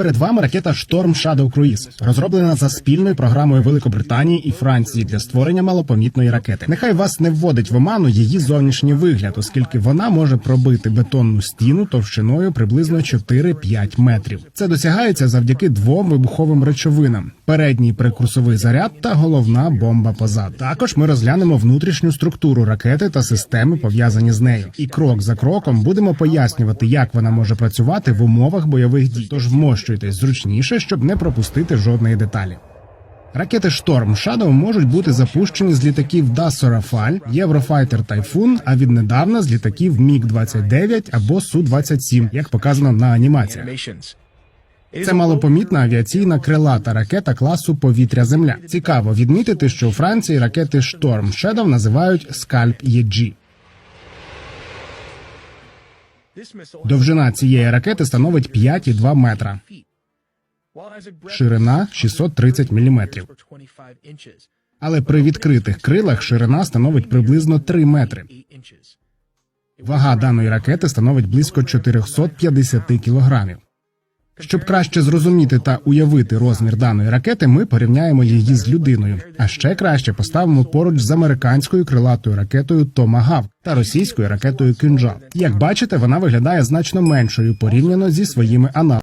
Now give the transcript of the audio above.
Перед вами ракета Storm Shadow Cruise, розроблена за спільною програмою Великобританії і Франції для створення малопомітної ракети. Нехай вас не вводить в оману її зовнішній вигляд, оскільки вона може пробити бетонну стіну товщиною приблизно 4-5 метрів. Це досягається завдяки двом вибуховим речовинам: передній прекурсовий заряд та головна бомба позаду. Також ми розглянемо внутрішню структуру ракети та системи пов'язані з нею. І крок за кроком будемо пояснювати, як вона може працювати в умовах бойових дій. Тож вмощуйтесь зручніше, щоб не пропустити жодної деталі. Ракети Storm Shadow можуть бути запущені з літаків Rafale, Eurofighter Typhoon, а віднедавна з літаків MiG-29 або Су-27, як показано на анімаціях. Це малопомітна авіаційна крилата ракета класу повітря-земля. Цікаво відмітити, що у Франції ракети Storm Shadow називають Scalp EG. Довжина цієї ракети становить 5,2 метра. Ширина 630 міліметрів. Але при відкритих крилах ширина становить приблизно 3 метри. Вага даної ракети становить близько 450 кілограмів. Щоб краще зрозуміти та уявити розмір даної ракети, ми порівняємо її з людиною. А ще краще поставимо поруч з американською крилатою ракетою Томагавк та російською ракетою Кинжал. Як бачите, вона виглядає значно меншою порівняно зі своїми аналогами.